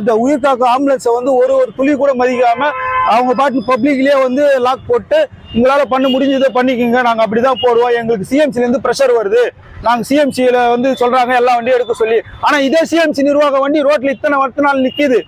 இந்த உயிர் காக்க ஆம்புலன்ஸை வந்து ஒரு ஒரு துளி கூட மதிக்காம அவங்க பாட்டு பப்ளிக்லயே வந்து லாக் போட்டு உங்களால பண்ண முடிஞ்சதை பண்ணிக்கோங்க. நாங்க அப்படிதான் போடுவோம். எங்களுக்கு சிஎம்சில இருந்து ப்ரெஷர் வருது. நாங்க சிஎம்சியில வந்து சொல்றாங்க எல்லா வண்டியும் எடுக்க சொல்லி. ஆனா இதே சிஎம்சி நிர்வாக வண்டி ரோட்ல இத்தனை வருத்த நாள் நிக்குது.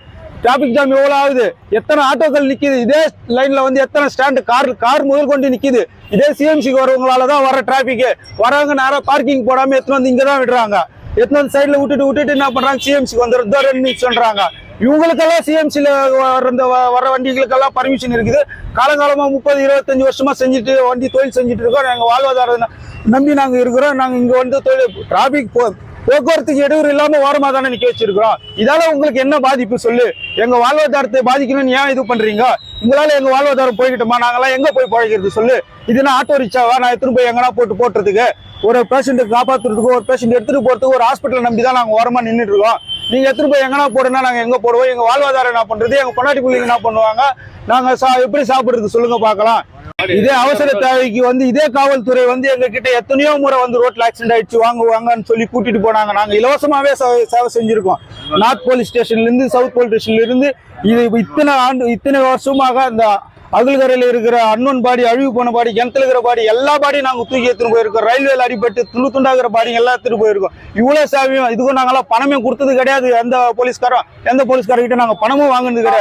டிராபிக் ஜாம் எவ்வளோ ஆகுது? எத்தனை ஆட்டோக்கள் நிற்கிது இதே லைனில் வந்து எத்தனை ஸ்டாண்டு கார் கார் முதல் கொண்டு நிற்கிது இதே சிஎம்சிக்கு வரவங்களால தான் வர டிராஃபிக்கு வரவங்க நேரம் பார்க்கிங் போடாமல் எத்தனை வந்து இங்கே தான் விடுறாங்க. எத்தனை வந்து சைடில் விட்டுட்டு விட்டுட்டு என்ன பண்ணுறாங்க சிஎம்சிக்கு வந்துடுறதோ ரெண்டு நிமிஷம்ன்றாங்க இவங்களுக்கெல்லாம் சிஎம்சியில் வர்ற இந்த வ- வர வண்டிகளுக்கெல்லாம் பர்மிஷன் இருக்குது. காலங்காலமாக முப்பது இருபத்தஞ்சி வருஷமாக செஞ்சுட்டு வண்டி தொழில் செஞ்சுட்டு இருக்கோம். நாங்கள் வாழ்வாதாரம் நம்பி நாங்கள் இருக்கிறோம். நாங்கள் இங்கே வந்து தொழில் டிராபிக் போக்குவரத்துக்கு இடையூறு இல்லாமல் ஓரமாக தானே நிற்க வச்சிருக்கிறோம். இதால் உங்களுக்கு என்ன பாதிப்பு சொல்லு? எங்கள் வாழ்வாதாரத்தை பாதிக்கணும்னு ஏன் இது பண்ணுறீங்க உங்களால் எங்கள் வாழ்வாதாரம் போய்கிட்டோமா? நாங்களாம் எங்கே போய் பழகிறது சொல்லு. இதுனா ஆட்டோ ரிக்ஷாவா? நான் எடுத்துகிட்டு போய் எங்கன்னா போட்டு போட்டுறதுக்கு? ஒரு பேஷண்ட்டை காப்பாற்றுறதுக்கு ஒரு பேஷண்ட் எடுத்துகிட்டு போகிறதுக்கு ஒரு ஹாஸ்பிட்டலை நம்பி தான் நாங்கள் ஓரமாக நின்றுட்டு இருக்கோம். நீங்க எடுத்துட்டு போய் எங்கனா போடுனா நாங்க எங்க போடுவோம்? எங்க வாழ்வாதாரம் என்ன பண்றது? எங்க பொண்டாட்டி பிள்ளைங்க என்ன பண்ணுவாங்க? நாங்க சா- எப்படி சாப்பிடுறது சொல்லுங்க பார்க்கலாம். இதே அவசர தேவைக்கு வந்து இதே காவல்துறை வந்து எங்க கிட்ட எத்தனையோ முறை வந்து ரோட்ல ஆக்சிடென்ட் ஆயிடுச்சு வாங்க வாங்கன்னு சொல்லி கூட்டிட்டு போனாங்க. நாங்க இலவசமாவே சேவை செஞ்சிருக்கோம். நார்த் போலீஸ் ஸ்டேஷன்ல இருந்து சவுத் போலீஸ் ஸ்டேஷன்ல இருந்து இது இத்தனை ஆண்டு இத்தனை வருஷமாக இந்த அகல்கரையில இருக்கிற அண்ணன் பாடி அழிவு போன பாடி கிணத்துல இருக்கிற பாடி எல்லா பாடியும் நாங்க தூக்கி எடுத்துட்டு போயிருக்கோம். ரயில்வேல அடிபட்டு துண்டு துண்டாகிற பாடி எல்லாம் எடுத்துட்டு போயிருக்கோம். இவ்வளோ சேவையும் இதுக்கும் நாங்கெல்லாம் பணமே கொடுத்தது கிடையாது. எந்த போலீஸ்காரம் எந்த போலீஸ்காரர்கிட்ட நாங்க பணமும் வாங்குனது கிடையாது.